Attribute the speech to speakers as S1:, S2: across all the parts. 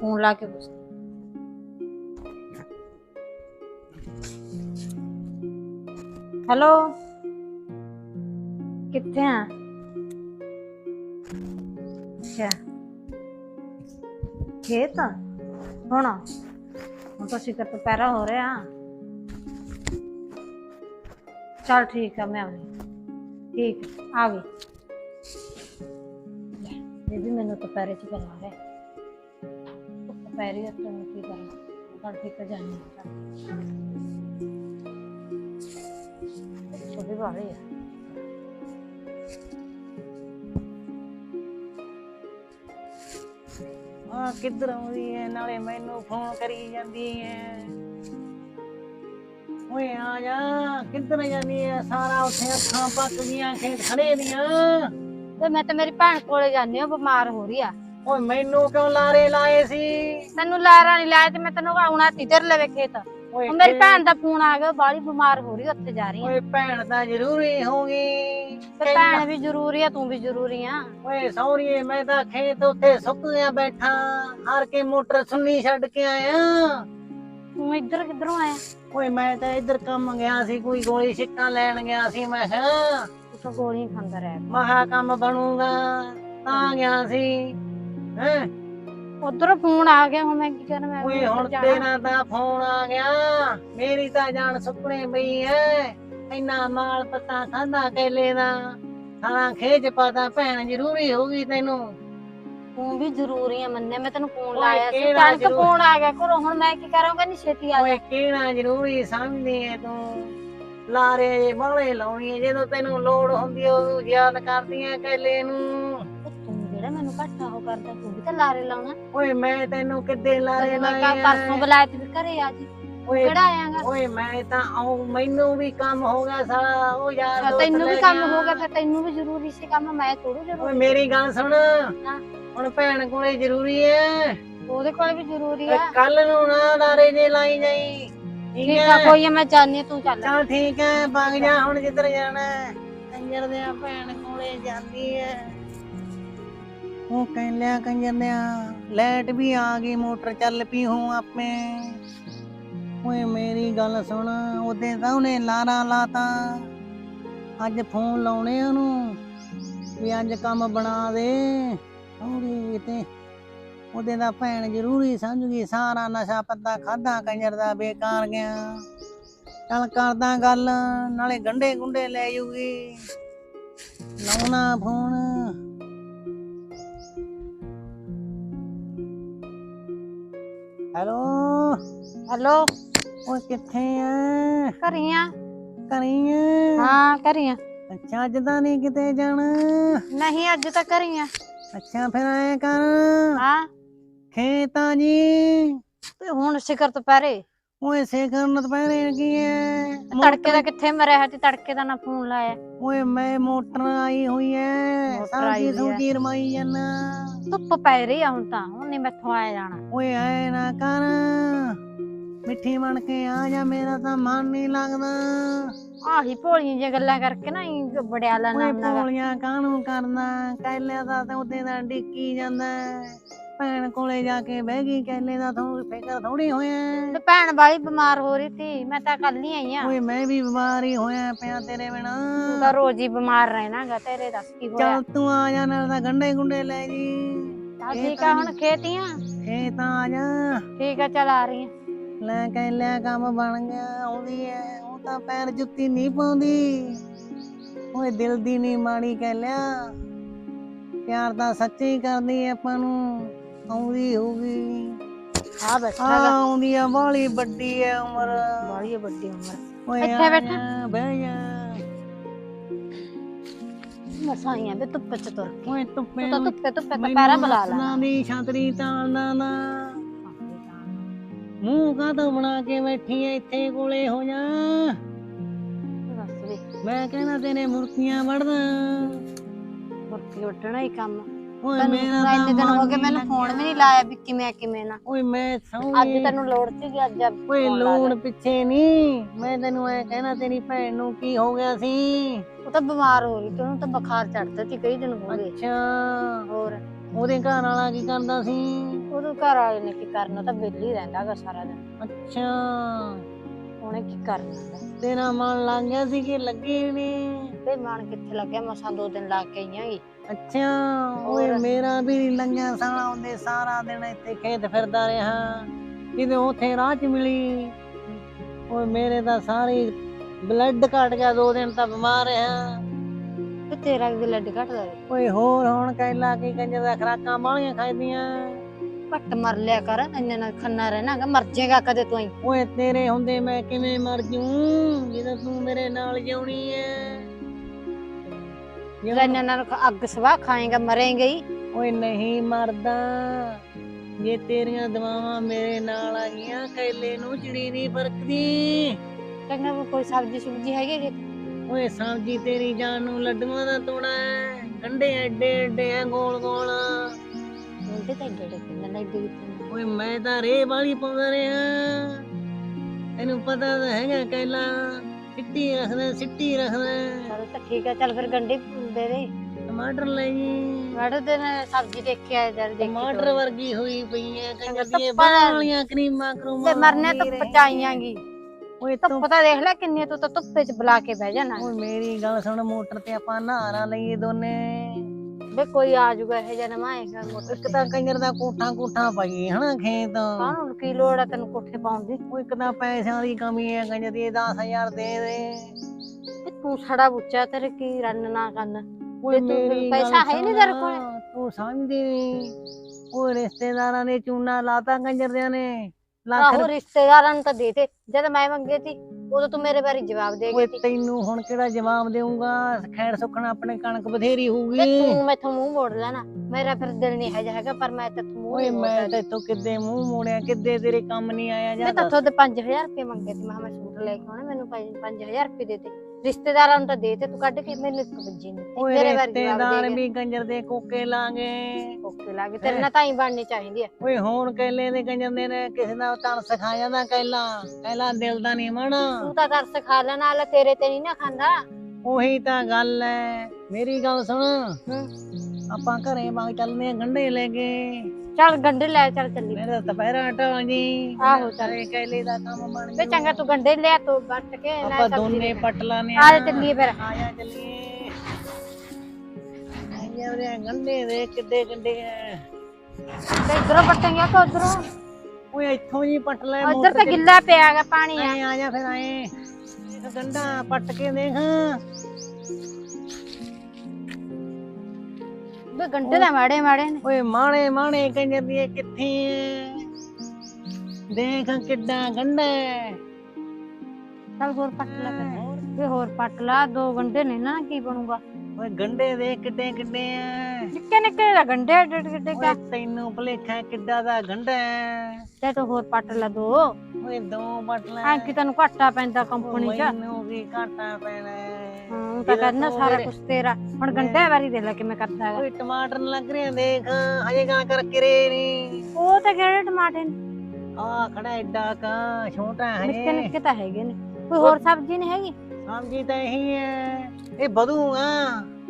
S1: Phone ਲਾ ਕੇ ਪੁੱਛ hello? ਕਿੱਥੇ ਆ? ਅੱਛਾ। ਖੇਤ? ਹੁਣ? ਹੁਣ ਤਾਂ ਸਿਕਰ ਦੁਪਹਿਰਾ ਹੋ ਰਿਹਾ। ਚਲ ਠੀਕ ਆ, ਮੈਂ ਆਉਂਦੀ ਠੀਕ ਆ ਗਈ। ਇਹ ਮੈਨੂੰ ਦੁਪਹਿਰੇ ਚ ਬਣਾ ਰਿਹਾ ਦੁਪਹਿਰੇ ਤੋਂ ਕੀ ਕਰਨਾ ਚਲ ਠੀਕ ਹੈ ਜਾਣੀ ਛੋਟੀ ਬਾਰੇ ਆ।
S2: ਆ ਕਿੱਧਰ ਆਉਂਦੀ ਐ? ਨਾਲੇ ਮੈਨੂੰ ਫੋਨ ਕਰੀ ਜਾਂਦੀ ਐ। ਓਏ ਆ ਜਾ, ਕਿੱਧਰ ਜਾਂਦੀ ਐ? ਸਾਰਾ ਉੱਥੇ ਅੱਖਾਂ ਪੱਕ ਗਈਆਂ ਖੇਤ ਖੜੇ ਦੀਆਂ।
S1: ਤੇ ਮੈਂ ਤਾਂ ਮੇਰੀ ਭੈਣ ਕੋਲੇ ਜਾਂਦੀ ਹਾਂ, ਬਿਮਾਰ ਹੋ ਰਹੀ ਆ।
S2: ਓਏ ਮੈਨੂੰ ਕਿਉਂ ਲਾਰੇ ਲਾਏ ਸੀ?
S1: ਤੈਨੂੰ ਲਾਰਾ ਨਹੀਂ ਲਾਇਆ ਤੇ ਮੈਂ ਤੈਨੂੰ ਆਉਣਾ ਤੀ ਤੇਰੇ ਲਵੇ ਖੇਤ?
S2: ਓਏ
S1: ਉਹ ਮੇਰੀ ਭੈਣ ਦਾ ਫੋਨ ਆ ਗਿਆ ਬਾਲੀ ਬਿਮਾਰ ਹੋ ਰਹੀ ਉੱਥੇ ਜਾ ਰਹੀ ਆ।
S2: ਓਏ ਭੈਣ ਤਾਂ ਜ਼ਰੂਰੀ ਹੋਗੀ
S1: ਤੇ ਭੈਣ ਵੀ ਜ਼ਰੂਰੀ ਆ ਤੂੰ ਵੀ ਜ਼ਰੂਰੀ ਆ।
S2: ਓਏ ਸੌਰੀਏ ਮੈਂ ਤਾਂ ਖੇਤ ਉੱਥੇ ਸੁੱਕ ਗਿਆ ਬੈਠਾ ਹਾਰ ਕੇ ਮੋਟਰ ਸੁੰਨੀ ਛੱਡ ਕੇ ਆਇਆ।
S1: ਤੂੰ ਇੱਧਰ ਕਿੱਧਰੋਂ ਆਇਆ?
S2: ਓਏ ਮੈਂ ਤਾਂ ਇੱਧਰ ਕੰਮ ਗਿਆ ਸੀ ਕੋਈ ਗੋਲੀ ਸਿੱਕਾ ਲੈਣ ਗਿਆ ਸੀ ਮੈਂ ਕਿਹਾ।
S1: ਤੂੰ ਤਾਂ ਗੋਲੀਆਂ ਖਾਂਦਾ ਰਹਿ।
S2: ਮਹਾ ਕੰਮ ਬਣੂਗਾ ਤਾਂ ਗਿਆ ਸੀ। ਹੈ?
S1: ਉਧਰ ਫੋਨ ਆ ਗਿਆ ਹੁਣ ਮੈਂ ਕੀ ਕਰਾਂ ਮੈਂ
S2: ਓਏ ਹੁਣ। ਤੇਰਾ ਤਾਂ ਫੋਨ ਆ ਗਿਆ। ਮੇਰੀ ਤਾਂ ਜਾਨ ਸੁੱਕਣੇ ਪਈ ਐ। ਇੰਨਾ ਮਾਲ ਪਤਾ ਖਾਂਦਾ ਕੇਲੇ ਦਾ। ਸਾਰਾ ਖੇਜ ਪਾਦਾ ਭੈਣ ਜ਼ਰੂਰੀ ਹੋਗੀ ਤੈਨੂੰ।
S1: ਤੂੰ ਵੀ ਜ਼ਰੂਰੀ ਆ ਮੰਨੇ ਮੈਂ ਤੈਨੂੰ ਫੋਨ ਲਾਇਆ ਸੀ।
S2: ਕਿਹੜਾ ਜ਼ਰੂਰ-
S1: ਫੋਨ ਆ ਗਿਆ ਘਰੋਂ ਹੁਣ ਮੈਂ ਕੀ ਕਰਾਂਗਾ ਨਹੀਂ ਛੇਤੀ ਆ
S2: ਓਏ ਕਿਹੜਾ ਜ਼ਰੂਰੀ ਸਮਝਦੀ ਐ ਤੂੰ? ਲਾਰੇ ਬਾਲੇ ਲਾਉਣੀ ਐ ਜਦੋਂ ਤੈਨੂੰ ਲੋੜ ਹੁੰਦੀ ਐ ਉਦੋਂ ਯਾਦ ਕਰਦੀ ਐ ਕੇਲੇ ਨੂੰ।
S1: ਜਿਹੜਾ ਮੈਨੂੰ ਘੱਟਾ ਹੋ ਕਰਦਾ ਤੂੰ ਵੀ ਤਾਂ ਲਾਰੇ ਲਾਉਣਾ।
S2: ਓਏ ਮੈਂ ਤੈਨੂੰ ਕਿੱਦੇ ਲਾਰੇ
S1: ਮੈਂ
S2: ਲਾਏ
S1: ਕਾ
S2: ਐ?
S1: ਪਰਸੋਂ ਬੁਲਾਇਆ ਤੇ ਘਰੇ ਆ ਜੀ।
S2: ਓਏ
S1: ਕਿਹੜਾ ਆਇਆਗਾ?
S2: ਓਏ ਮੈਂ ਤਾਂ ਆਉਂ ਮੈਨੂੰ ਵੀ ਕੰਮ ਹੋ ਗਿਆ ਸਾਲਾ ਉਹ ਯਾਰ ਦੋਸਤ
S1: ਤੈਨੂੰ ਵੀ
S2: ਲੈ
S1: ਕੰਮ
S2: ਗਿਆ।
S1: ਹੋ ਗਿਆ ਫਿਰ ਤੈਨੂੰ ਵੀ ਜ਼ਰੂਰੀ ਸੀ ਕੰਮ ਮੈਂ ਥੋੜੂ
S2: ਓਏ
S1: ਜ਼ਰੂਰੀ
S2: ਮੇਰੀ ਗੱਲ ਸੁਣ। ਹੁਣ ਭੈਣ ਕੋਲੇ ਜ਼ਰੂਰੀ ਐ।
S1: ਉਹਦੇ ਕੋਲ ਵੀ ਜ਼ਰੂਰੀ ਆ।
S2: ਕੱਲ ਨੂੰ ਨਾ ਲਾਰੇ ਜੇ ਲਾਈ ਜਾਈ। ਠੀਕ
S1: ਆ ਕੋਈ ਆ, ਮੈਂ ਜਾਣੀ ਤੂੰ ਚੱਲ।
S2: ਚਲ ਠੀਕ ਹੈ ਵਗ ਜਾ ਹੁਣ ਜਿੱਧਰ ਜਾਣਾ ਹੈ। ਕੰਜਰ ਦੇ ਭੈਣ ਕੋਲੇ ਜਾਂਦੀ ਐ। ਉਹ ਕਹਿੰਦਿਆ ਕੰਜਰ ਦੇ ਲਾਈਟ ਵੀ ਆ ਗਈ, ਮੋਟਰ ਚੱਲ ਪਈ ਹੂੰ ਆਪੇ। ਓਏ ਮੇਰੀ ਗੱਲ ਸੁਣ, ਉਹਦੇ ਤਾਂ ਉਹਨੇ ਲਾਰਾ ਲਾਤਾ। ਅੱਜ ਫੋਨ ਲਾਉਣੇ ਉਹਨੂੰ, ਵੀ ਅੱਜ ਕੰਮ ਬਣਾ ਦੇ। ਉਹਦੀ ਤੇ ਉਹਦੇ ਦਾ ਭੈਣ ਜ਼ਰੂਰੀ ਸਮਝ ਗਈ, ਸਾਰਾ ਨਸ਼ਾ ਪੱਤਾ ਖਾਦਾ ਕੰਜਰ ਦਾ, ਬੇਕਾਰ ਗਿਆ। ਚੱਲ ਕਰਦਾ ਗੱਲ, ਨਾਲੇ ਗੰਡੇ ਗੁੰਡੇ ਲੈ ਜੂਗੀ। ਲਾਉਣਾ ਫੋਨ। ਹੈਲੋ।
S1: ਹੈਲੋ।
S2: ਓਏ ਕਿੱਥੇ ਆ।
S1: ਕਰੀਆਂ
S2: ਘਰੀ ਆ
S1: ਹਾਂ ਕਰੀਆਂ
S2: ਅੱਛਾ ਅੱਜ ਤਾਂ ਨਹੀਂ ਕਿਤੇ ਜਾਣਾ।
S1: ਨਹੀਂ ਅੱਜ ਤਾਂ ਕਰੀਆਂ
S2: ਅੱਛਾ ਫਿਰ ਐ ਕਰ।
S1: ਹਾਂ।
S2: ਖੇਤਾਂ ਜੀ।
S1: ਤੇ ਹੁਣ ਸਿਖਰ ਦੁਪਹਿਰੇ।
S2: ਓਏ ਸੇਖਰ ਨੂੰ ਦੁਪਹਿਰੇ ਕੀ ਐ।
S1: ਤੜਕੇ ਦਾ ਕਿੱਥੇ ਮਰਿਆ ਹੈ ਤੇ ਤੜਕੇ ਦਾ ਨਾ ਫੋਨ ਲਾਇਆ।
S2: ਓਏ ਮੈਂ ਮੋਟਰ ਆਈ ਹੋਈ ਐ।
S1: ਮੋਟਰ ਆਈ
S2: ਸਬਜੀ
S1: ਹੋਈ ਐ।
S2: ਸੁਜੀ ਰਮਾਈ ਜਾਨਾ।
S1: ਧੁੱਪ ਪੈ ਰਹੀ ਆ ਹੁਣ ਤਾਂ। ਹੁਣ ਨਹੀਂ ਮੈਥੋਂ ਆਇਆ ਜਾਣਾ।
S2: ਓਏ ਐ ਨਾ ਕਰ। ਮਿੱਠੀ ਬਣ ਕੇ ਆ ਜਾ ਮੇਰਾ ਤਾਂ ਮਨ ਨਹੀਂ ਲੱਗਦਾ।
S1: ਆਹੀ ਭੋਲੀਆਂ ਜਿਹੀਆਂ ਗੱਲਾਂ ਕਰਕੇ ਨਾ ਹੀ ਬੜਿਆ
S2: ਓਏ
S1: ਉਹਨਾਂ
S2: ਪੋਲੀਆਂ ਕਾਹਨੂੰ ਕਰਨਾ? ਕੈਲਿਆ ਦਾ ਤਾਂ ਉਹਦੇ ਦਾ ਡਿੱਕੀ ਜਾਂਦਾ। ਭੈਣ ਕੋਲੇ ਜਾ ਕੇ ਬਹਿ ਗਈ ਕੈਲੇ ਦਾ ਤੁਹਾਨੂੰ ਫਿਕਰ ਥੋੜੀ ਹੋਇਆ।
S1: ਤੇ ਭੈਣ ਬਾਈ ਬਿਮਾਰ ਹੋ ਰਹੀ ਸੀ ਮੈਂ ਤਾਂ ਕੱਲ ਹੀ ਆਈ ਆ।
S2: ਓਏ ਮੈਂ ਵੀ ਬਿਮਾਰ ਹੀ ਹੋਇਆ ਪਿਆ ਤੇਰੇ ਬਿਨਾ।
S1: ਤੂੰ ਤਾਂ ਰੋਜ਼ ਹੀ ਬਿਮਾਰ ਰਹਿਣਾਗਾ ਤੇਰੇ ਦੱਸ ਕੀ ਹੋਇਆ?
S2: ਚੱਲ ਤੂੰ ਆ ਜਾ ਨਾਲ ਤਾਂ ਗੰਡੇ ਗੁੰਡੇ ਲੈ ਜੀ।
S1: ਚੱਲ ਠੀਕ ਆ ਹੁਣ ਖੇਤੀਆਂ
S2: ਇਹ ਤਾਂ ਆ ਜਾ।
S1: ਠੀਕ ਆ ਚੱਲ ਆ ਰਹੀ ਆ।
S2: ਲੈ ਕਹਿ ਲਿਆ ਕੰਮ ਬਣ ਗਿਆ ਆਉਂਦੀ ਐ ਉਹ ਤਾਂ ਪੈਰ ਜੁੱਤੀ ਨਹੀਂ ਪਾਉਂਦੀ। ਓਏ ਦਿਲ ਦੀ ਨਹੀਂ ਮਾੜੀ ਕਹਿ ਲਿਆ। ਪਿਆਰ ਤਾਂ ਸੱਚੀ ਹੀ ਕਰਦੀ ਐ ਆਪਾਂ ਨੂੰ ਆਉਂਦੀ ਹੋਊਗੀ।
S1: ਆ ਬੈਠਾ
S2: ਆ ਆਉਂਦੀ ਆ ਬਾਲੀ ਵੱਡੀ ਐ ਉਮਰ।
S1: ਬਾਲੀ ਵੱਡੀ ਉਮਰ।
S2: ਓਏ
S1: ਇੱਥੇ
S2: ਆ
S1: ਬੈਠਾ।
S2: ਜਾ, ਬਹਿ ਜਾ।
S1: ਮਸਾਈਆਂ ਵੀ ਧੁੱਪ ਚ ਤੁਰ ਕੇ।
S2: ਓਏ ਧੁੱਪੇ
S1: ਤੂੰ ਤਾਂ ਧੁੱਪੇ ਧੁੱਪੇ ਤਾਂ
S2: ਮੈਨੂੰ
S1: ਪੈਰਾ ਬੁਲਾ ਲਾ।
S2: ਦੀ ਛਤਰੀ ਤਾਲਦਾ ਨਾ। ਮੂੰਹ ਕਾਹਤੋਂ ਬਣਾ ਕੇ ਬੈਠੀ ਐ ਇੱਥੇ ਕੋਲੇ ਹੋ ਜਾ।
S1: ਦੱਸ ਵੀ।
S2: ਮੈਂ ਕਹਿੰਦਾ ਤੇਰੇ ਮੁਰਕੀਆਂ ਵੜਦਾ।
S1: ਮੁਰਕੀ ਉੱਡਣਾ ਹੀ ਕੰਮ।
S2: ਓਏ ਮੇਰਾ
S1: ਤਾਂ ਇੰਨੇ ਦਿਨ
S2: ਮਨ
S1: ਹੋ ਗਏ ਮੈਨੂੰ ਫੋਨ ਵੀ ਨਹੀਂ ਲਾਇਆ ਵੀ ਕਿਵੇਂ ਆ, ਕਿਵੇਂ ਨਾ।
S2: ਓਏ ਮੈਂ
S1: ਅੱਜ
S2: ਸੌਂ
S1: ਤੈਨੂੰ ਲੋੜ ਸੀਗੀ ਅੱਜ
S2: ਓਏ ਲੋੜ। ਪਿੱਛੇ ਨਹੀਂ। ਮੈਂ ਤੈਨੂੰ ਐ ਕਹਿਣਾ ਤੇਰੀ ਭੈਣ ਨੂੰ ਕੀ ਹੋ ਗਿਆ ਸੀ?
S1: ਉਹ ਤਾਂ ਬਿਮਾਰ ਹੋ ਰਹੀ ਤੇ ਉਹਨੂੰ ਤਾਂ ਬੁਖਾਰ ਚੜਦਾ ਸੀ ਕਈ ਦਿਨ ਹੋ ਗਏ।
S2: ਅੱਛਾ।
S1: ਹੋਰ?
S2: ਉਹਦੇ ਘਰ ਵਾਲਾ ਕੀ ਕਰਦਾ ਸੀ?
S1: ਉਹਦੇ ਘਰ ਵਾਲੇ ਨੇ ਕੀ ਕਰਨਾ ਉਹ ਤਾਂ ਵਿਹਲੀ ਰਹਿੰਦਾਗਾ ਸਾਰਾ ਦਿਨ।
S2: ਅੱਛਾ।
S1: ਉਹਨੇ ਕੀ ਕਰਨਾ ਗਾ।
S2: ਤੇਰਾ ਮਨ ਲੱਗ ਗਿਆ ਸੀ ਕਿ ਲੱਗੀ ਨਹੀਂ?
S1: ਵੇ ਮਨ ਕਿੱਥੇ ਲੱਗਿਆ? ਮਸਾਂ ਦੋ ਦਿਨ ਲਾ ਕੇ ਆਈਆਂਗੀ
S2: ਅੱਛਾ ਓਏ
S1: ਹੋਰ?
S2: ਮੇਰਾ ਵੀ ਲੰਗਿਆ ਸਾਲਾ ਹੁੰਦੇ ਸਾਰਾ ਦਿਨ ਇੱਥੇ ਖੇਤ ਫਿਰਦਾ ਰਿਹਾ। ਕਿਤੇ ਉਥੇ ਰਾਹ ਚ ਮਿਲੀ। ਓਏ ਮੇਰੇ ਤਾਂ ਸਾਰੀ ਬਲੱਡ ਘਟ ਗਿਆ ਦੋ ਦਿਨ ਤਾਂ ਬਿਮਾਰ ਰਿਹਾ।
S1: ਤੇ ਤੇਰਾ ਵੀ ਬਲੱਡ ਘਟਦਾ
S2: ਓਏ ਹੋਰ ਹੁਣ ਕਹਿਲਾ ਕੀ ਕੰਜਰ ਦਾ ਖਰਾਕਾਂ ਬਾਲੀਆਂ ਖਾਈਦੀਆਂ
S1: ਘੱਟ ਮਰ ਲਿਆ ਕਰ ਇੰਨੇ ਨਾਲ ਖੰਨਾ ਰਹਿਣਾਗਾ ਮਰ ਜਾਏਗਾ ਕਦੇ ਤੂੰ ਹੀ।
S2: ਓਏ ਤੇਰੇ ਹੁੰਦੇ ਮੈਂ ਕਿਵੇਂ ਮਰ ਜੂੰ ਜਦੋਂ ਤੂੰ ਮੇਰੇ ਨਾਲ ਜਿਉਣੀ ਐ।
S1: ਜਿਹੜਾ ਇੰਨੇ ਨਾਲ ਅੱਗ ਸਵਾ ਖਾਏਗਾ ਮਰੇਂਗਾ ਹੀ।
S2: ਓਏ ਨਹੀਂ ਮਰਦਾ। ਜੇ ਤੇਰੀਆਂ ਦਵਾਵਾਂ ਮੇਰੇ ਨਾਲ ਆ ਗਈਆਂ ਕੈਲੇ ਨੂੰ ਚਿੜੀ ਨਹੀਂ ਫਰਕਦੀ
S1: ਚੰਗਾ ਵੀ ਕੋਈ ਸਬਜ਼ੀ ਸੁਬਜੀ ਹੈਗੀ ਕਿ
S2: ਓਏ ਸਬਜੀ ਤੇਰੀ ਜਾਨ ਨੂੰ ਲੱਡੂਆਂ ਦਾ ਤੋੜਾ ਹੈ ਗੰਡੇ ਐਡੇ ਐਡੇ ਗੋਲ ਗੋਲ
S1: ਮੁੰਡੇ ਤਾਂ ਏਡੇ ਏਡੇ ਕਿੰਨੇ
S2: ਓਏ ਮੈਂ ਤਾਂ ਰੇ ਵਾਲੀ ਪਾਉਂਦਾ ਰਿਹਾ। ਤੈਨੂੰ ਪਤਾ ਤਾਂ ਹੈਗਾ ਕੈਲਾ ਸਿੱਟੀ ਰੱਖਦਾ ਸਿੱਟੀ ਰੱਖਦਾ।
S1: ਚਲ ਤਾਂ ਠੀਕ ਹੈ ਚੱਲ ਫਿਰ ਗੰਡੇ ਦੇ ਦੇ।
S2: ਟਮਾਟਰ ਲੈ ਜੀ।
S1: ਵੜ ਦੇ ਨਾ ਸਬਜ਼ੀ ਦੇਖਿਆ ਜਦ ਦੇਖੀ
S2: ਟਮਾਟਰ ਵਰਗੀ ਹੋਈ ਪਈ ਐ
S1: ਚੰਗਾ,
S2: ਕੰਜਰ ਦੀਆਂ
S1: ਧੁੱਪਾਂ-
S2: ਬਾਲੀਆਂ ਕਰੀਮਾਂ ਕਰੂਮਾਂ
S1: ਤੇ ਮਰਨੇ ਤਾਂ। ਪਚਾਈਆਂਗੀ।
S2: ਓਏ
S1: ਧੁੱਪ
S2: ਤੂੰ
S1: ਤਾਂ ਦੇਖ ਲੈ ਕਿੰਨੀ ਤੂੰ ਤਾਂ ਧੁੱਪੇ ਚ ਬੁਲਾ ਕੇ ਬਹਿ ਜਾਣਾ।
S2: ਓਏ ਮੇਰੀ ਗੱਲ ਸੁਣ ਮੋਟਰ ਤੇ ਆਪਾਂ ਨਹਾਰਾ ਲਈਏ ਦੋਨੇ।
S1: ਵੇ ਕੋਈ ਆ ਜਾਊਗਾ ਇਹ ਜਨ ਮਾਏਗਾ ਮੋਟਰ
S2: ਇੱਕ ਤਾਂ ਕੰਜਰ ਦਾ ਕੋਠਾ ਕੋਠਾ ਪਾਈਏ ਹਨਾ ਖੇਤ।
S1: ਕਾਹਨੂੰ ਕੀ ਲੋੜ ਆ ਤੈਨੂੰ ਕੋਠੇ ਪਾਉਣ ਦੀ?
S2: ਉਹ ਇੱਕ ਤਾਂ ਪੈਸਿਆਂ ਦੀ ਕਮੀ ਹੈ ਕੰਜਰ ਦੀ 10000 ਦੇ ਦੇ।
S1: ਵੀ ਤੂੰ ਛੜਾ ਬੁੱਚਾ ਤੇਰੇ ਕੀ ਰੰਨ ਨਾ
S2: ਓਏ
S1: ਤੂੰ
S2: ਮੇਰੀ
S1: ਪੈਸਾ ਹੈ ਨੀ
S2: ਸੁਣ,
S1: ਤੇਰੇ ਕੋਲ?
S2: ਤੂੰ ਸਮਝਦੀ ਨੀ। ਉਹ ਰਿਸ਼ਤੇਦਾਰਾਂ ਨੇ ਚੂਨਾ ਲਾਤਾ ਕੰਜਰਦਿਆਂ ਨੇ। ਲੱਖ
S1: ਆਹੋ ਰਿਸ਼ਤੇਦਾਰਾਂ ਨੂੰ ਤਾਂ ਦੇ ਤੇ ਜਦ ਮੈਂ ਮੰਗੇ ਤੀ ਉਦੋਂ ਤੂੰ ਮੇਰੇ ਬਾਰੇ ਜਵਾਬ ਦੇ
S2: ਓਏ
S1: ਗਈ ਤੀ
S2: ਤੈਨੂੰ ਹੁਣ ਕਿਹੜਾ ਜਵਾਬ ਦੇਊਂਗਾ? ਖੈਰ ਸੁਖਣਾ ਆਪਣੇ ਕਣਕ ਬਥੇਰੀ
S1: ਵੇ
S2: ਹੋਊਗੀ
S1: ਤੂੰ ਮੈਥੋਂ ਮੂੰਹ ਮੋੜ ਲੈਣਾ। ਮੇਰਾ ਫਿਰ ਦਿਲ ਨਹੀਂ ਹੈ ਹੈਗਾ ਪਰ ਮੈਂ ਤੇ ਮੂੰਹ
S2: ਓਏ
S1: ਨਹੀਂ
S2: ਮੈਂ
S1: ਮੋੜਦਾ
S2: ਤੇ ਤੂੰ ਕਿੱਦੇ ਮੂੰਹ ਮੋੜਿਆ? ਕਿੱਦੇ ਤੇਰੇ ਕੰਮ ਨਹੀਂ ਆਇਆ
S1: ਮੈਂ ਤਾਂ ਤੁਹਾਡੇ 5000 ਰੁਪਏ ਮੰਗੇ ਸੀ। ਮੈਂ ਕਿਹਾ ਮੈਂ ਸੂਟ ਲੈ ਕੇ ਆਉਣਾ ਮੈਨੂੰ 5000 ਰੁਪਏ ਦੇ ਦੇ। ਰਿਸ਼ਤੇਦਾਰਾਂ ਨੂੰ ਤਾਂ ਦੇ ਤੇ ਤੂੰ ਕੱਢ ਕੇ ਮੈਨੂੰ ਇੱਕ ਵੱਜੀ ਨਹੀਂ
S2: ਓਏ
S1: ਮੇਰੇ ਬਾਰੇ ਜਵਾਬ
S2: ਰਿਸ਼ਤੇਦਾਰ ਵੀ ਕੰਜਰ ਦੇ ਕੋਕੇ ਲਾਂਗੇ।
S1: ਓਕੇ ਲੱਗ ਤੇਰੇ ਨਾਲ ਤਾਂ ਹੀ ਬਣਨੀ ਚਾਹੀਦੀ ਹੈ
S2: ਓਏ ਹੁਣ ਕਹਿਲੇ ਦੇ ਕੰਜਰ ਦੇ ਨੇ ਕਿਸੇ ਦਾ ਤਨ ਸਿਖਾ ਜਾਂਦਾ ਕਹਿਲਾ ਕਹਿਲਾ ਦਿਲ ਦਾ ਨਹੀਂ ਮਣਾ।
S1: ਤੂੰ ਤਾਂ ਕਰ ਸਿਖਾ ਲੈਣ ਵਾਲਾ ਤੇਰੇ ਤੇ ਨਹੀਂ ਨਾ ਖਾਂਦਾ।
S2: ਉਹੀ ਤਾਂ ਗੱਲ ਐ। ਮੇਰੀ ਗੱਲ ਸੁਣ। ਆਪਾਂ ਘਰੇ ਵਾਂਗ ਚੱਲਦੇ ਆ ਗੰਢੇ ਲੈ ਕੇ।
S1: ਚੱਲ ਗੰਡੇ ਲੈ ਚੱਲ ਚੱਲੀ।
S2: ਮੇਰਾ ਦੁਪਹਿਰਾ ਢਾਲ ਜੀ
S1: ਆਹੋ ਚੱਲ।
S2: ਘਰੇ ਕਹਿਲੇ ਦਾ ਕੰਮ ਬਣ
S1: ਤੇ
S2: ਜੂ
S1: ਚੰਗਾ ਤੂੰ ਗੰਡੇ ਲਿਆ ਤੂੰ ਵੱਟ ਕੇ ਲੈ
S2: ਆਪਾਂ
S1: ਸਬਜ਼ੀ
S2: ਦੋਨੇ
S1: ਦੇ।
S2: ਪੱਟ ਲਾਨੇ
S1: ਆ ਜਾ ਚੱਲੀਏ ਫਿਰ।
S2: ਆ ਜਾ ਚੱਲੀਏ। ਆਈਆਂ ਉਹਦੇ ਗੰਢੇ ਦੇ ਕਿੱਡੇ ਕਿੱਡੇ ਐ
S1: ਤੇ ਇਧਰੋਂ ਪੱਟੇਂਗੇ ਕਿ ਉਧਰੋਂ?
S2: ਓਏ ਇੱਥੋਂ ਜੀ ਪੱਟ ਲੈ
S1: ਉਧਰ ਤਾਂ ਗਿੱਲਾ ਪਿਆ ਹੈਗਾ ਪਾਣੀ ਆ।
S2: ਆਏ ਆ ਜਾ ਫਿਰ ਆਏ। ਇੱਕ ਗੰਢਾ ਪੱਟ ਕੇ ਦੇਖ।
S1: ਵੇ ਗੰਡੇ ਦਾ ਮਾੜੇ ਮਾੜੇ ਨੇ।
S2: ਓਏ ਮਾਣੇ ਮਾਣੇ ਕੰਜਰ ਦੀ ਇਹ ਕਿੱਥੇ ਐ? ਦੇਖ ਕਿੱਡਾ ਹੈ।
S1: ਚੱਲ ਹੋਰ ਪੱਟ ਲੈ ਫਿਰ। ਵੇ ਹੋਰ ਪੱਟ ਲਾ ਦੋ ਗੰਡੇ ਨੇ ਨਾ ਕੀ ਬਣੂਗਾ?
S2: ਓਏ ਗੰਢੇ ਦੇ ਕਿੱਡੇ ਕਿੱਡੇ ਐ।
S1: ਨਿੱਕੇ ਨਿੱਕੇ ਦਾ ਗੰਡੇ ਕਿੱਡੇ ਕਾ।
S2: ਓਏ ਤੈਨੂੰ ਭਲੇਖਾ ਕਿੱਡਾ ਦਾ ਗੰਢਾ
S1: ਤੂੰ ਹੋਰ ਪੱਟ ਲਾ ਦੋ।
S2: ਓਏ ਦੋ ਪੱਟ ਲੈ।
S1: ਐਂ ਕਿ ਤੈਨੂੰ ਘਾਟਾ ਪੈਂਦਾ ਕੰਪਨੀ ਚ।
S2: ਮੈਨੂੰ ਕੀ ਘਾਟਾ ਪੈਣਾ ਹੈ।
S1: ਹਾਂ ਤਾਂ ਕਰਨਾ
S2: ਤੂੰ
S1: ਸਾਰਾ
S2: ਮੇਰੇ-
S1: ਕੁਝ ਤੇਰਾ। ਹੁਣ ਗੰਡੇ ਵਾਰੀ ਦੇ ਲੈ ਕਿਵੇਂ ਕਰਦਾ ਹੈਗਾ।
S2: ਓਏ ਟਮਾਟਰ ਲੱਗ ਰਹੇ ਦੇਖ। ਹਜੇ ਗਾ ਕਰ ਕਿਰੇ ਨੀ।
S1: ਉਹ ਤਾਂ ਕਿਹੜੇ ਟਮਾਟਰ ਨੇ?
S2: ਆ ਖੜਾ ਐਡਾ ਕਾ ਛੋਟਾ ਹੈ।
S1: ਨਿੱਕੇ ਨਿੱਕੇ ਤਾਂ ਹੈਗੇ ਨੇ। ਕੋਈ ਹੋਰ ਸਬਜ਼ੀ ਨਹੀਂ ਹੈਗੀ?
S2: ਸਮਝੀ ਤਾਂ ਇਹੀ ਹੈ। ਇਹ ਵਧੂਗਾ।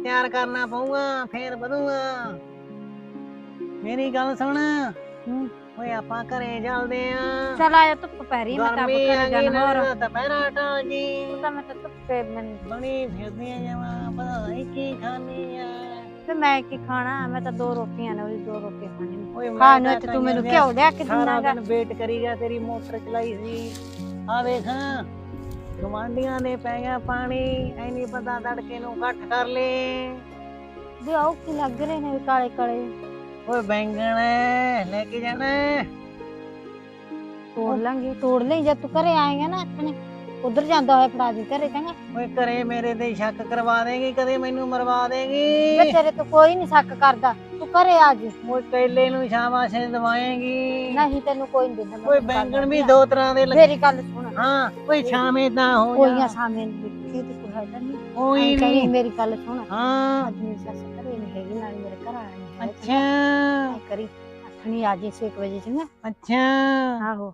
S2: ਤਿਆਰ ਕਰਨਾ ਪਊਗਾ ਫੇਰ ਵਧੂਗਾ। ਮੇਰੀ ਗੱਲ ਸੁਣ।
S1: ਹੂੰ।
S2: ਓਏ ਆਪਾਂ ਘਰੇ ਚੱਲਦੇ ਆ।
S1: ਚਲ ਆ ਜਾ ਧੁੱਪ ਪੈ ਰਹੀ ਮੈਂ ਤਾਂ
S2: ਗਰਮੀ ਆ ਗਈ
S1: ਜਾਣਾ ਹੋਰ।
S2: ਨਾ ਦੁਪਹਿਰਾ ਜੀ
S1: ਉਹ ਤਾਂ ਮੈਂ ਤਾਂ ਧੁੱਪੇ ਮੈਨੂੰ
S2: ਬਣੀ ਫਿਰਦੀਆਂ ਜਮਾ ਪਤਾ ਨਹੀਂ ਕੀ ਖਾਣੀ ਆ।
S1: ਤੇ ਮੈਂ ਕੀ ਖਾਣਾ ਮੈਂ ਤਾਂ ਦੋ ਰੋਟੀਆਂ ਨੇ ਉਹਦੀ ਦੋ ਰੋਟੀਆਂ ਖਾਣੀ ਨੇ।
S2: ਓਏ ਮੈਂ
S1: ਖਾਣ ਨੂੰ
S2: ਤਾਂ
S1: ਤੇ ਤੂੰ ਮੈਨੂੰ
S2: ਕੰਜਰ
S1: ਘਿਓ ਲਿਆ ਕੇ
S2: ਸਾਰਾ
S1: ਦਿੰਦਾਗਾ।
S2: ਦਿਨ ਵੇਟ ਕਰੀ ਗਿਆ ਤੇਰੀ ਮੋਟਰ ਚਲਾਈ ਸੀ। ਆ ਵੇਖ ਗਵਾਂਡੀਆਂ ਦੇ ਪੈ ਗਿਆ ਪਾਣੀ ਐ ਨਹੀਂ ਪਤਾ ਤੜਕੇ ਨੂੰ ਇਕੱਠ ਕਰ ਲੇ
S1: ਵੀ ਆਉ ਕੀ ਲੱਗ ਰਹੇ ਨੇ ਵੀ ਕਾਲੇ ਕਾਲੇ
S2: ਓਏ ਬੈਂਗਣ ਲੈ ਕੇ ਜਾਣਾ।
S1: ਤੋੜ ਲਾਂਗੇ ਤੋੜ ਲਈ ਜਦ ਤੂੰ ਘਰੇ ਆਏਗਾ ਨਾ ਆਪਣੇ। ਉਧਰ ਜਾਂਦਾ ਹੋਇਆ ਫੜਾ ਦੇ ਘਰੇ ਚੰਗਾ।
S2: ਓਏ ਘਰੇ ਮੇਰੇ ਤੇ ਸ਼ੱਕ ਕਰਵਾ ਦੇਗੀ ਕਦੇ ਮੈਨੂੰ ਮਰਵਾ
S1: ਵੇ
S2: ਦੇਗੀ।
S1: ਤੇਰੇ ਤੋਂ ਕੋਈ ਨਹੀਂ ਸ਼ੱਕ ਕਰਦਾ ਤੂੰ ਘਰੇ ਆ ਜੀ।
S2: ਓਏ ਕੈਲੇ ਨੂੰ ਸ਼ਾਬਾਸ਼ੇ ਦਵਾਏਗੀ।
S1: ਨਹੀਂ ਤੈਨੂੰ ਕੋਈ ਨਹੀਂ ਦਿੰਦਾ
S2: ਓਏ ਬੈਂਗਣ ਵੀ ਦੋ ਤਰ੍ਹਾਂ ਦੇ ਲੱਗੇ।
S1: ਮੇਰੀ ਗੱਲ ਸੁਣ।
S2: ਹਾਂ ਓਏ ਛਾਵੇਂ ਤਾਂ ਹੋ
S1: ਕੋਈਆਂ
S2: ਜਾ
S1: ਸਾਹਮਣੇ ਦੇਖੇ ਤੇ ਕੋਈ ਹੈ ਨਹੀਂ
S2: ਕੋਈ
S1: ਐਂ ਕਰੀ
S2: ਨਹੀਂ
S1: ਮੇਰੀ ਗੱਲ ਸੁਣ।
S2: ਹਾਂ।
S1: ਅੱਜ ਮੇਰੀ ਸੱਸ ਘਰੇ ਨਹੀਂ ਹੈਗੀ ਨਾਲ ਮੇਰੇ
S2: ਅੱਛਾ।
S1: ਐਂ ਕਰੀ ਅੱਠਣੀ ਆ ਜੀ 6 ਵਜੇ ਚੰਗਾ
S2: ਅੱਛਾ।
S1: ਆਹੋ।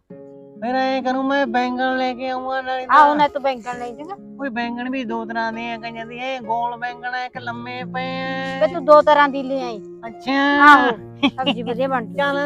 S2: ਫਿਰ ਐ ਕਰੂੰ ਮੈਂ ਬੈਂਗਣ ਲੈ ਕੇ ਆਉਂਗਾ ਨਾਲੇ
S1: ਆਹੋ ਨਾ ਤੂੰ ਬੈਂਕਣ ਲਈ ਜਗਾ
S2: ਕੋਈ ਬੈਂਗਣ ਵੀ ਦੋ ਤਰ੍ਹਾਂ ਦੇ ਆ ਕਈਆਂ ਦੀ ਇਹ ਗੋਲ ਬੈਂਗਣ ਆ ਇੱਕ ਲੰਮੇ ਪਏ
S1: ਵੇ
S2: ਆ
S1: ਤੂੰ ਦੋ ਤਰ੍ਹਾਂ ਦੀ ਲੈ ਆਈ।
S2: ਅੱਛਾ।
S1: ਆਹੋ ਸਬਜ਼ੀ ਵਧੀਆ ਬਣ ਜੂ
S2: ਚੱਲ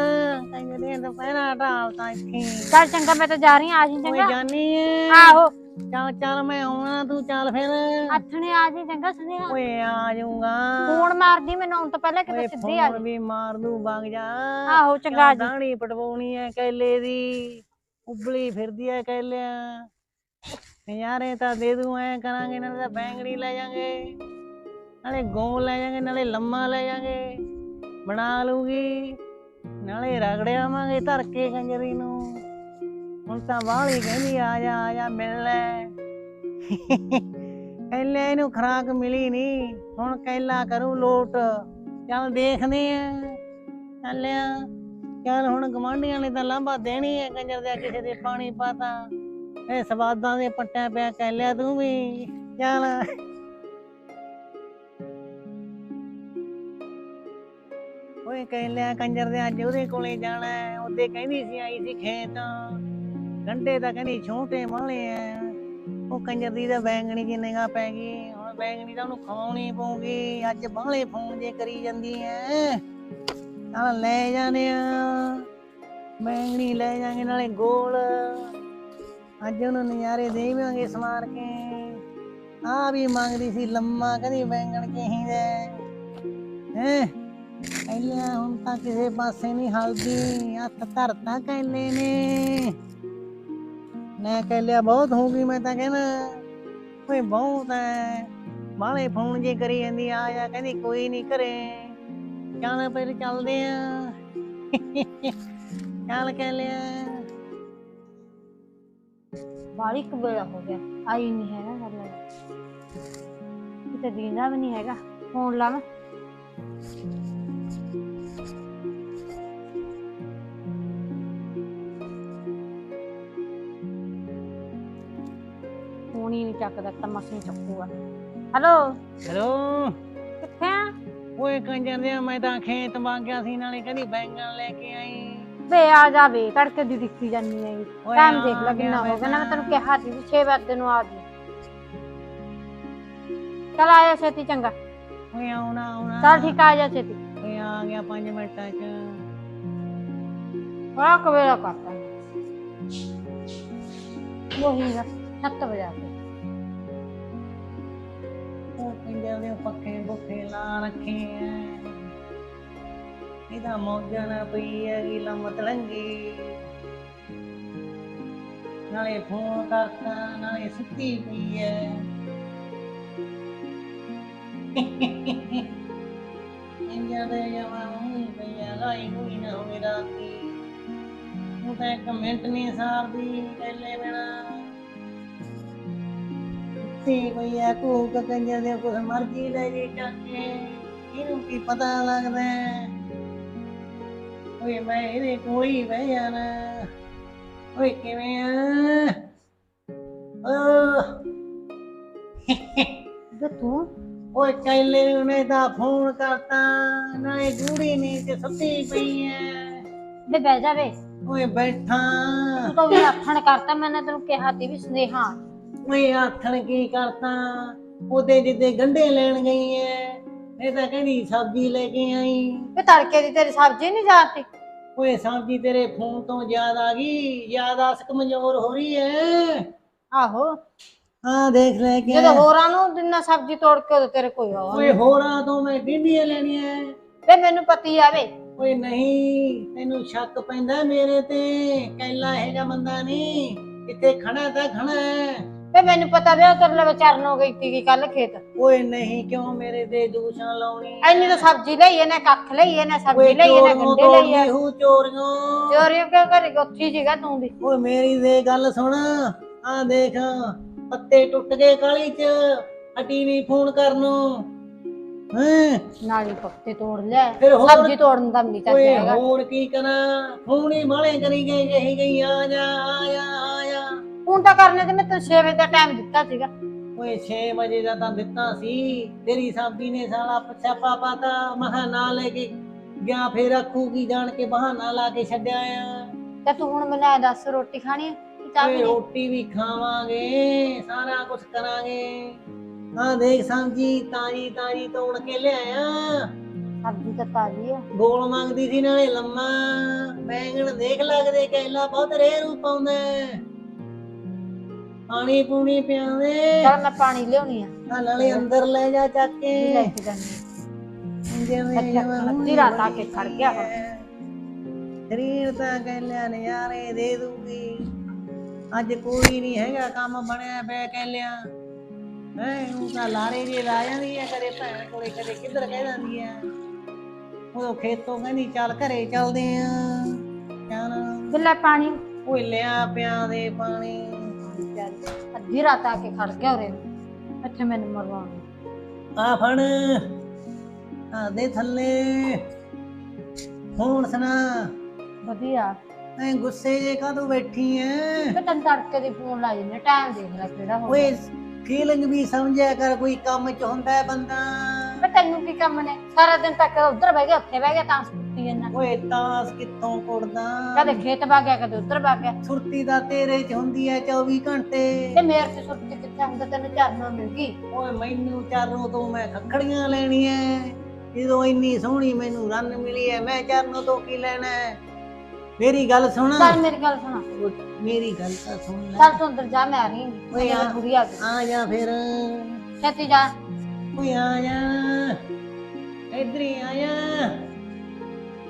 S2: ਕਈਆਂ ਦੇ ਤਾਂ ਪਹਿਲਾਂ ਢਾਲ ਤਾਂ ਇੱਥੇ
S1: ਚੱਲ ਚੰਗਾ ਮੈਂ ਤਾਂ ਜਾ ਰਹੀ ਆਂ, ਆ ਜੀ
S2: ਕੋਈ
S1: ਚੰਗਾ।
S2: ਜਾਨੀ ਏ
S1: ਆਹੋ।
S2: ਚੱਲ ਚੱਲ ਮੈਂ ਆਉਣਾ ਤੂੰ ਚੱਲ ਫਿਰ।
S1: ਆਥਣੇ ਆ ਜੀ ਚੰਗਾ ਸੁਨੇਹਾ।
S2: ਓਏ ਆ ਜਾਊਂਗਾ।
S1: ਫੋਨ ਮਾਰਦੀ ਮੈਨੂੰ ਆਉਣ ਤੋਂ ਪਹਿਲਾਂ ਕਿਤੇ ਸਿੱਧੀ ਆ ਜੀ
S2: ਵੀ ਮਾਰ ਦੂ ਵਗ ਜਾ।
S1: ਆਹੋ ਚੰਗਾ ਜੀ।
S2: ਦਾਣੀ ਪਟਵਾਉਣੀ ਐ ਕੈਲੇ ਦੀ ਉਬਲੀ ਫਿਰਦੀ ਐ ਕੈਲਿਆਂ। ਨਜ਼ਾਰੇ ਤਾਂ ਦੇ ਦੂੰ ਐ ਕਰਾਂਗੇ ਨਾਲੇ ਤਾਂ ਬੈਂਗਣੀ ਲੈ ਜਾਾਂਗੇ। ਨਾਲੇ ਗੋਲ ਲੈ ਜਾਾਂਗੇ ਨਾਲੇ ਲੰਮਾ ਲੈ ਜਾਾਂਗੇ। ਬਣਾ ਲੂਗੀ ਨਾਲੇ ਰਗੜੇ ਆਵਾਂਗੇ ਧਰ ਕੇ ਕੰਜਰੀ ਨੂੰ। ਹੁਣ ਤਾਂ ਵਾਲੀ ਕਹਿੰਦੀ ਆ ਜਾ ਆ ਜਾ, ਮਿਲ ਲੈ। ਕੈਲੇ ਇਹਨੂੰ ਖਰਾਕ ਮਿਲੀ ਨਹੀਂ, ਹੁਣ ਕੈਲਾ ਕਰੂ ਲੋਟ। ਚੱਲ ਦੇਖਦੇ ਆ। ਚੱਲਿਆ ਚੱਲ ਹੁਣ ਗਵਾਂਢੀਆਂ ਨੇ ਤਾਂ ਲਾਂਭਾ ਦੇਣੀ ਹੈ ਕੰਜਰ ਦੇ, ਕਿਸੇ ਦੇ ਪਾਣੀ ਪਾਤਾ। ਇਹ ਸਵਾਦਾਂ ਦੇ ਪੱਟਿਆ ਪਿਆ ਕਹਿ ਲਿਆ ਤੂੰ ਵੀ। ਚੱਲ। ਓਏ ਕਹਿ ਲਿਆ ਕੰਜਰ ਦੇ ਅੱਜ ਉਹਦੇ ਕੋਲੇ ਜਾਣਾ ਹੈ। ਉਹਦੇ ਕਹਿੰਦੀ ਸੀ ਆਈ ਸੀ ਖੇਤ। ਗੰਡੇ ਤਾਂ ਕਹਿੰਦੀ ਛੋਟੇ ਮਾਲੇ ਆ। ਉਹ ਕੰਜਰ ਦੀ ਤਾਂ ਬੈਂਗਣੀ ਦੀ ਨਿਗਾਹ ਪੈ ਗਈ। ਹੁਣ ਬੈਂਗਣੀ ਤਾਂ ਉਹਨੂੰ ਖਵਾਉਣੀ ਪਊਗੀ। ਅੱਜ ਬਾਹਲੇ ਫੋਨ ਜੇ ਕਰੀ ਜਾਂਦੀ ਐ। ਚੱਲ ਲੈ ਜਾਣੇ ਆ। ਬੈਂਗਣੀ ਲੈ ਜਾਾਂਗੇ ਨਾਲੇ ਗੋਲ। ਅੱਜ ਉਹਨੂੰ ਨਜ਼ਾਰੇ ਦੇਵਾਂਗੇ ਸਮਾਰ ਕੇ। ਆ ਵੀ ਮੰਗਦੀ ਸੀ ਲੰਮਾ ਕਦੀ ਬੈਂਗਣ ਚਾਹੀਦਾ ਹੈ? ਪਹਿਲਾਂ ਹੁਣ ਤਾਂ ਕਿਸੇ ਪਾਸੇ ਨਹੀਂ ਹਲਦੀ। ਹੱਥ ਧਰਤਾ ਕਹਿੰਦੇ ਨੇ। ਮੈਂ ਕਹਿ ਲਿਆ, ਬਹੁਤ ਹੋ ਮੈਂ ਤਾਂ ਕਹਿੰਦਾ, ਓਏ, ਬਹੁਤ ਐ। ਬਾਲੇ ਫੋਨ ਜੇ ਕਰੀ ਜਾਂਦੀ ਆ ਜਾ, ਕਹਿੰਦੀ, ਕੋਈ ਨਹੀਂ ਘਰੇ। ਚੱਲ ਫਿਰ ਚੱਲਦੇ ਆ। ਚੱਲ ਕਹਿ ਲਿਆ।
S1: ਬਾਲੀ ਕਬੇੜਾ ਹੋ ਗਿਆ। ਆਈ ਨਹੀਂ ਹੈਗਾ ਗੱਲ ਲੈ ਕਿਤੇ ਦੀਂਦਾ ਵੀ ਨਹੀਂ ਹੈਗਾ। ਫੋਨ ਲਾ ਲਾਵਾਂ ਫੋਨ ਹੀ ਨਹੀਂ ਚੱਕਦਾ ਤਾਂ ਮਸੀਂ ਚੱਕੂਗਾ ਹੈਲੋ?
S2: ਹੈਲੋ?
S1: ਕਿੱਥੇ ਆ?
S2: ਓਏ ਕੰਜਰ ਦੇ ਮੈਂ ਤਾਂ ਖੇਤ ਮੰਗਿਆ ਸੀ ਨਾਲੇ ਕਹਿੰਦੀ ਬੈਂਗਣ ਲੈ ਕੇ ਆਈ।
S1: ਵੇ ਆ ਜਾ ਵੇ ਤੜਕੇ ਦੀ ਦਿੱਖੀ ਜਾਨੀ
S2: ਓਏ
S1: ਟਾਈਮ
S2: ਆ
S1: ਦੇਖ ਲੈ ਕਿੰਨਾ
S2: ਗਿਆ
S1: ਹੋ ਗਿਆ ਨਾ ਮੈਂ। ਤੈਨੂੰ ਕਿਹਾ ਸੀ ਵੀ 6 ਵਜੇ ਨੂੰ ਆ ਜੀ। ਚਲ ਆਇਆ ਛੇਤੀ ਚੰਗਾ।
S2: ਓਏ ਆਉਣਾ ਆਉਣਾ।
S1: ਚਲ ਠੀਕ ਆ, ਆ ਜਾ ਛੇਤੀ।
S2: ਓਏ ਆ ਗਿਆ 5 ਮਿੰਟਾਂ ਚ।
S1: ਬੜਾ ਕਵੇਲਾ ਕਰਦਾ ਉਹੀ ਨਾ। 7 ਵਜੇ ਕੇ।
S2: ਉਹ ਕੰਜਰ ਦੇ ਪੱਖੇ ਬੁੱਖੇ ਲਾ ਰੱਖੇ ਐ। ਇਹਦਾ ਮੌਜਾਂ ਨਾ ਪਈ ਹੈਗੀ ਲੰਮਤ ਲੰਗੀ। ਨਾਲੇ ਫੋਨ ਕਰਤਾ, ਨਾਲੇ ਸੁੱਤੀ ਪਈ ਐ। ਕੰਜਰ ਦੇ ਜਵਾਂ ਨੂੰ ਪਈਆ ਲਾਈ ਹੋਈ ਨਾ ਹੋਵੇ ਰਾਤੀ। ਉਹ ਤਾਂ ਇੱਕ ਮਿੰਟ ਨਹੀਂ ਸਾਰਦੀ, ਪਹਿਲੇ ਬਿਨਾ ਤੇ ਕੋਈ ਆ ਕੋ ਕੰਜਰ ਦੇ ਕੁਛ ਮਰਜ਼ੀ ਲੈ ਜੇ ਚੱਕੇ ਇਹਨੂੰ ਕੀ ਪਤਾ ਲੱਗਦਾ? ਓਏ ਮੈਂ ਇਹਦੇ ਬਹਿ ਜਾਣਾ। ਓਏ ਕਿਵੇਂ ਆ? ਓ।
S1: ਤੂੰ।
S2: ਓਏ ਕੈਲੇ ਉਹਨੇ ਤਾਂ ਫੋਨ ਕਰਤਾ ਨਾਲੇ ਜੂੜੀ ਨਹੀਂ ਤੇ ਸੁੱਤੀ ਪਈ ਐ
S1: ਵੇ ਬਹਿ ਜਾ ਵੇ।
S2: ਓਏ ਬੈਠਾ।
S1: ਤੂੰ ਤਾਂ ਵੀ ਆਖਣ ਕਰਤਾ ਮੈਨੇ ਤੈਨੂੰ ਕਿਹਾ ਤੀ ਵੀ ਸੁਨੇਹਾ।
S2: ਓਏ ਆਥਣ ਕੀ ਕਰਤਾ ਉਹਦੇ ਜਿੱਦੇ ਗੰਡੇ ਲੈਣ ਗਈ ਐ ਇਹ ਤਾਂ ਕਹਿੰਦੀ ਸਬਜ਼ੀ ਲੈ ਕੇ ਆਈ।
S1: ਵੇ ਤੜਕੇ ਦੀ ਤੇਰੀ ਸਬਜ਼ੀ ਨਹੀਂ ਜਾਤੀ?
S2: ਓਏ ਸਬਜ਼ੀ ਤੇਰੇ ਫੋਨ ਤੋਂ ਯਾਦ ਆ ਗਈ ਯਾਦਾਸ਼ਤ ਕਮਜ਼ੋਰ ਹੋ ਰਹੀ ਐ।
S1: ਆਹੋ।
S2: ਹਾਂ ਦੇਖ ਲੈ ਕੇ
S1: ਜਦੋਂ ਹੋਰਾਂ ਨੂੰ ਦਿਨਾ ਸਬਜ਼ੀ ਤੋੜ ਕੇ ਉਦੋਂ ਤੇਰੇ ਕੋਈ ਆ
S2: ਓਏ ਹੋਰਾਂ ਤੋਂ ਮੈਂ ਡਿੰਡੀਆਂ ਲੈਣੀਆਂ
S1: ਵੇ ਮੈਨੂੰ ਪਤੀ ਆਵੇ।
S2: ਓਏ ਨਹੀਂ ਤੈਨੂੰ ਸ਼ੱਕ ਪੈਂਦਾ ਮੇਰੇ ਤੇ ਕੈਲਾ ਇਹ ਜਿਹਾ ਬੰਦਾ ਨਹੀਂ ਇੱਥੇ ਖੜਾ ਤਾਂ ਖੜਾ ਹੈ
S1: ਵੇ ਮੈਨੂੰ ਪਤਾ ਵੇ ਉਹ ਤੇਰੇ ਲਈ ਚਰਨ ਹੋ ਗਈ ਤੀ ਕੱਲ ਖੇਤ।
S2: ਓਏ ਨਹੀਂ ਕਿਉਂ ਮੇਰੇ ਤੇ ਦੂਸ਼ਾਂ ਲਾਉਣੀ?
S1: ਐਨੀ ਤਾਂ ਸਬਜ਼ੀ ਲਈ ਇਹਨੇ ਕੱਖ ਲਈ ਇਹਨੇ ਸਬਜ਼ੀ ਲਈ ਇਹਨੇ ਗੰਡੇ ਲਈ
S2: ਤੋੜਦੀ ਹੂ ਚੋਰੀਆਂ।
S1: ਚੋਰੀਆਂ ਕਿਉਂ ਕਰੀ? ਉੱਥੀ ਸੀਗਾ ਤੂੰ ਵੀ।
S2: ਓਏ ਮੇਰੀ ਦੇ ਗੱਲ ਸੁਣ। ਆ ਦੇਖ ਪੱਤੇ ਟੁੱਟ ਗਏ ਕਾਲੀ ਚ। ਹਟੀ ਨਹੀਂ ਫੋਨ ਕਰਨ ਨੂੰ। ਹੈਂ?
S1: ਨਾਲੀ ਪੱਤੇ ਤੋੜ ਲੈ
S2: ਫਿਰ ਹੋਰ
S1: ਸਬਜ਼ੀ ਤੋੜਨ ਦਾ ਨਹੀਂ
S2: ਓਏ
S1: ਚਾਹੀਦਾ ਹੈਗਾ।
S2: ਹੋਰ ਕੀ ਕਰਾਂ? ਫੋਨ ਹੀ ਮਾਲੇ ਕਰੀ ਗਏ ਗਈ ਗਈ ਆ ਜਾ ਆ ਜਾ ਆ ਜਾ।
S1: ਹੁਣ ਤਾਂ ਕਰਨੇ ਤੇ ਮੈਂ ਤੈਨੂੰ 6 ਵਜੇ ਦਾ ਟਾਈਮ ਦਿੱਤਾ ਸੀਗਾ।
S2: ਓਏ 6 ਵਜੇ ਦਾ ਤਾਂ ਦਿੱਤਾ ਸੀ। ਤੇਰੀ ਸਾਬੀ ਨੇ ਸਾਲਾ ਪਛਾਪਾ ਪਾਤਾ ਮਹਾ ਨਾ ਲੈ ਕੇ ਗਿਆ ਫੇਰ ਆਖੂਗੀ ਜਾਣ ਕੇ ਬਹਾਨਾ ਲਾ ਕੇ ਛੱਡਿਆ ਆ?
S1: ਤੇ ਤੂੰ ਹੁਣ ਮੈਨੂੰ ਦੱਸ ਰੋਟੀ ਖਾਣੀ ਹੈ ਕਿ ਚਾਹ
S2: ਓਏ
S1: ਪੀਣੀ
S2: ਰੋਟੀ ਵੀ ਖਾਵਾਂਗੇ ਸਾਰਾ ਕੁਝ ਕਰਾਂਗੇ। ਆ ਦੇਖ ਸਬਜੀ ਤਾਜੀ ਤਾਜੀ ਤੋੜ ਕੇ ਲਿਆਇਆ।
S1: ਸਬਜ਼ੀ ਤਾਂ ਤਾਜ਼ੀ ਆ।
S2: ਗੋਲ ਮੰਗਦੀ ਸੀ ਨਾਲੇ ਲੰਮਾ। ਬੈਂਗਣ ਦੇਖ ਲੱਗਦੇ ਕੈਲਾ ਬਹੁਤ ਰੇ ਰੂਪ ਆਉਂਦਾ। ਹੈ। ਪਾਣੀ ਪੂਣੀ ਪਿਆਵੇ।
S1: ਚਲ ਮੈਂ ਪਾਣੀ ਲਿਆਉਣੀ ਆ।
S2: ਆ ਨਾਲੇ ਅੰਦਰ ਲੈ ਜਾ ਚੱਕ ਕੇ।
S1: ਵੀ ਲੈ ਕੇ ਜਾਨੀ
S2: ਜਿਵੇਂ
S1: ਅੱਛਾ,
S2: ਜਵਾਂ
S1: ਅੱਧੀ ਰਾਤ ਆ ਕੇ ਖੜ ਗਿਆ ਹੁਣ।
S2: ਸਰੀਰ ਤਾਂ ਕਹਿਲਿਆ ਨਜ਼ਾਰੇ ਦੇ ਦੂਗੀ। ਅੱਜ ਕੋਈ ਨਹੀਂ ਹੈਗਾ ਕੰਮ ਬਣਿਆ ਪਿਆ ਕਹਿਲਿਆ ਹੈ ਉਹ ਤਾਂ ਲਾਰੇ ਜੇ ਲਾ ਜਾਂਦੀ ਹੈ ਕਦੇ ਭੈਣ ਕੋਲੇ ਕਦੇ ਕਿੱਧਰ ਕਹਿ ਜਾਂਦੀ ਹੈ ਉਹ ਖੇਤੋਂ ਕਹਿੰਦੀ ਚੱਲ ਘਰੇ ਚੱਲਦੇ ਆ। ਚੱਲ
S1: ਵੀ ਲੈ ਪਾਣੀ।
S2: ਓਏ ਲਿਆ ਪਿਆ ਦੇ ਪਾਣੀ।
S1: ਚੱਲ, ਅੱਧੀ ਰਾਤ ਆ ਕੇ ਖੜ ਗਿਆ ਉਰੇ। ਇੱਥੇ ਮੈਨੂੰ ਮਰਵਾਉਣ।
S2: ਆ ਫੜ। ਆ ਦੇ ਥੱਲੇ। ਹੁਣ ਸੁਣਾ।
S1: ਵਧੀਆ।
S2: ਐ ਗੁੱਸੇ ਜੇ ਕਾਹਤੋਂ ਬੈਠੀ ਐ?
S1: ਤੇ ਤੈਨੂੰ ਤੜਕੇ ਦੀ ਫੋਨ ਲਾਈ ਨੇ ਟਾਈਮ ਦੇਖ ਲੈ ਕਿਹੜਾ ਹੋ
S2: ਓਏ ਫੀਲਿੰਗ ਵੀ ਸਮਝਿਆ ਕਰ ਕੋਈ ਕੰਮ ਚ ਹੁੰਦਾ ਹੈ ਬੰਦਾ।
S1: ਮੈਂ ਤੈਨੂੰ ਕੀ ਕੰਮ ਨੇ? ਸਾਰਾ ਦਿਨ ਤੱਕ ਉੱਧਰ ਬਹਿ ਗਿਆ ਉੱਥੇ ਬਹਿ ਗਿਆ ਤਾਂ ਸੁੱਤੀ ਜਾਂਦਾ
S2: ਓਏ ਤਾਸ ਕਿੱਥੋਂ ਕੁੜਦਾ?
S1: ਕਦੇ ਖੇਤ ਗਿਆ ਕਦੇ ਉੱਧਰ ਗਿਆ।
S2: ਸੁਰਤੀ ਦਾ ਤੇਰੇ ਚ ਹੁੰਦੀ ਐ 24 ਘੰਟੇ।
S1: ਤੇ ਮੇਰੇ ਤੇ ਸੁੱਤੀ ਕਿੱਥੇ ਹੁੰਦਾ ਤੈਨੂੰ ਚਰਨੋਂ ਮਿਲ ਗਈ।
S2: ਓਏ ਮੈਨੂੰ ਚਾਰੋਂ ਤੋਂ ਮੈਂ ਖੱਖੜੀਆਂ ਲੈਣੀਆਂ। ਜਦੋਂ ਇੰਨੀ ਸੋਹਣੀ ਮੈਨੂੰ ਰੰਨ ਮਿਲੀ ਐ ਮੈਂ ਚਾਰੋਂ ਤੋਂ ਕੀ ਲੈਣਾ ਹੈ? ਮੇਰੀ ਗੱਲ ਸੁਣ।
S1: ਚੱਲ ਮੇਰੀ ਗੱਲ ਸੁਣਾ।
S2: ਮੇਰੀ ਗੱਲ ਤਾਂ ਸੁਣ ਲੈ।
S1: ਚੱਲ ਤੂੰ ਅੰਦਰ ਜਾ ਮੈਂ ਆ ਰਹੀ ਹਾਂ।
S2: ਓਏ ਆ।
S1: ਬੁਰੀ ਆ ਗਈ।
S2: ਆ ਜਾ ਫਿਰ।
S1: ਛੇਤੀ ਜਾ।
S2: ਓਏ ਆ ਜਾ। ਇੱਧਰ ਹੀ ਆ ਜਾ।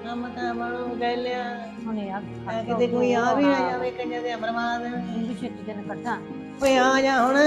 S2: ਕੰਮ ਤਾਂ ਬਣੂ ਗੈਲਿਆ
S1: ਹੁਣੇ ਆ
S2: ਐ ਕਿਤੇ ਕੋਈ ਆ ਵੀ ਨਾ ਜਾਵੇ ਕੰਨੇ ਦੇ ਬਰਬਾਦ
S1: ਵੀ ਛੇਤੀ ਦਿਨ ਕੱਢਾਂ।
S2: ਓਏ ਆ ਜਾ ਹੁਣ।